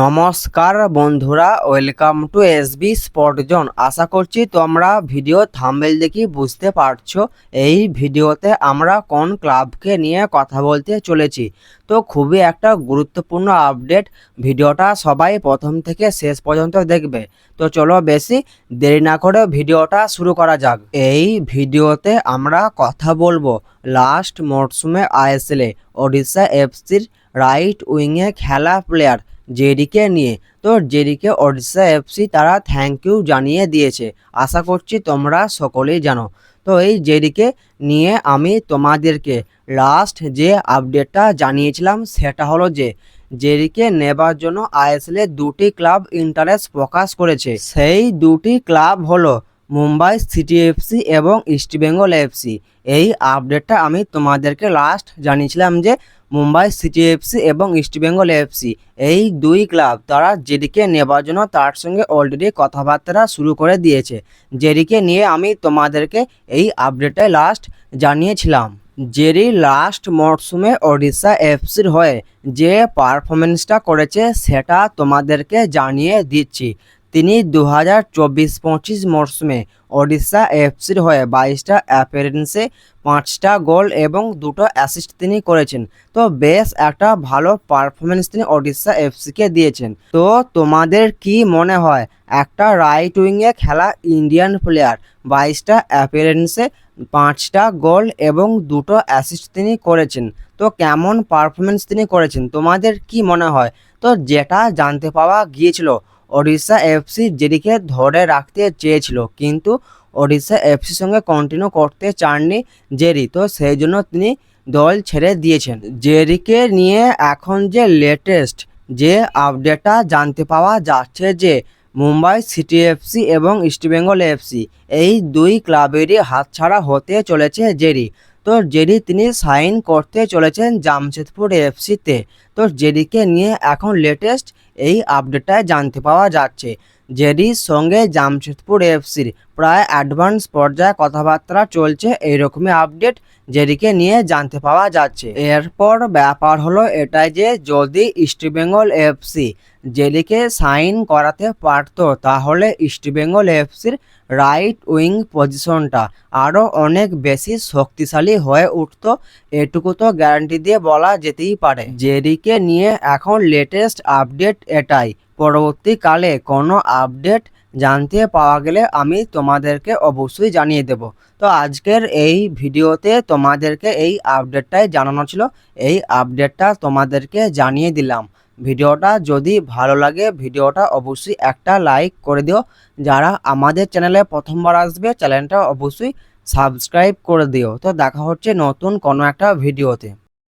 নমস্কার বন্ধুরা welcome to SB spot zone আশা করছি তোমরা ভিডিও থাম্বেল দেখি বুঝতে পারছ। এই ভিডিওতে আমরা কোন ক্লাবকে নিয়ে কথা বলতে চলেছি। তো খুবই একটা গুরুত্বপূর্ণ আপডেট ভিডিওটা সবাই প্রথম থেকে শেষ পর্যন্ত দেখবে। তো চলো বেশি দেরি না করে ভিডিওটা শুরু করা যাক। এই ভিডিওতে আমরা কথা বলব। লাস্ট মরশুমে আইএসএলে ওড়িশা এফসির রাইট উইংয়ে খেলা প্লেয়ার জেডিকে নিয়ে। তো জেডিকে ওড়িশা এফসি তারা থ্যাংক ইউ জানিয়ে দিয়েছে। আশা করছি তোমরা সকলেই জানো। তো এই জেডিকে নিয়ে আমি তোমাদেরকে লাস্ট যে আপডেটটা জানিয়েছিলাম সেটা হলো যে, জেরিকে নেবার জন্য আইএসএল এ দুটি ক্লাব ইন্টারেস্ট প্রকাশ করেছে। সেই দুটি ক্লাব হলো মুম্বাই সিটি এফসি এবং ইস্টবেঙ্গল এফসি এই আপডেটটা আমি তোমাদেরকে লাস্ট জানিয়েছিলাম যে মুম্বাই সিটি এফসি এবং ইস্টবেঙ্গল এফসি এই দুই ক্লাব তারা জেডিকে নেবার জন্য তার সঙ্গে অলরেডি কথাবার্তা শুরু করে দিয়েছে। জেডিকে নিয়ে আমি তোমাদেরকে এই আপডেটে লাস্ট জানিয়েছিলাম। জেরি লাস্ট মরশুমে ওড়িশা এফসির হয়ে যে পারফরমেন্সটা করেছে সেটা তোমাদেরকে জানিয়ে দিচ্ছি। তিনি দু হাজার চব্বিশ পঁচিশ মরশুমে ওড়িশা এফসির হয়ে বাইশটা অ্যাপিয়ারেন্সে পাঁচটা গোল এবং দুটো অ্যাসিস্ট তিনি করেছেন। তো বেশ একটা ভালো পারফরমেন্স তিনি ওড়িশা এফসিকে দিয়েছেন। তো তোমাদের কি মনে হয়, একটা রাইট উইংয়ে খেলা ইন্ডিয়ান প্লেয়ার বাইশটা অ্যাপিয়ারেন্সে পাঁচটা গোল এবং দুটো অ্যাসিস্ট তিনি করেছেন, তো কেমন পারফরমেন্স তিনি করেছেন, তোমাদের কি মনে হয়? তো যেটা জানতে পাওয়া গিয়েছিল ওড়িশা এফসি যেদিকে ধরে রাখতে চেয়েছিল, কিন্তু ওড়িশা এফসির সঙ্গে কন্টিনিউ করতে চাননি জেরি। তো সেই জন্য তিনি দল ছেড়ে দিয়েছেন। জেরিকে নিয়ে এখন যে লেটেস্ট যে আপডেটটা জানতে পাওয়া যাচ্ছে যে মুম্বাই সিটি এফসি এবং ইস্টবেঙ্গল এফসি এই দুই ক্লাবেরই হাতছাড়া হতে চলেছে জেরি। তো জেরি তিনি সাইন করতে চলেছেন জামশেদপুর এফসিতে তো জেরিকে নিয়ে এখন লেটেস্ট এই আপডেটটায় জানতে পাওয়া যাচ্ছে। জেরির সঙ্গে জামশেদপুর এফসির প্রায় অ্যাডভান্স পর্যায়ে কথাবার্তা চলছে, এইরকমই আপডেট জেরিকে নিয়ে জানতে পাওয়া যাচ্ছে। এরপর ব্যাপার হলো এটাই যে যদি ইস্টবেঙ্গল এফসি জেরিকে সাইন করাতে পারতো, তাহলে ইস্টবেঙ্গল এফসির রাইট উইং পজিশনটা আরও অনেক বেশি শক্তিশালী হয়ে উঠতো, এটুকু তো গ্যারান্টি দিয়ে বলা যেতেই পারে। জেরিকে নিয়ে এখন লেটেস্ট আপডেট এটাই। পরবর্তীকালে কোনো আপডেট জানতে পাওয়া গেলে আমি তোমাদেরকে অবশ্যই জানিয়ে দেব। তো আজকের এই ভিডিওতে তোমাদেরকে এই আপডেটটাই জানানো ছিল। এই আপডেটটা তোমাদেরকে জানিয়ে দিলাম। ভিডিওটা যদি ভালো লাগে, ভিডিওটা অবশ্যই একটা লাইক করে দিও। যারা আমাদের চ্যানেলে প্রথমবার আসবে, চ্যানেলটা অবশ্যই সাবস্ক্রাইব করে দিও। তো দেখা হচ্ছে নতুন কোনো একটা ভিডিওতে।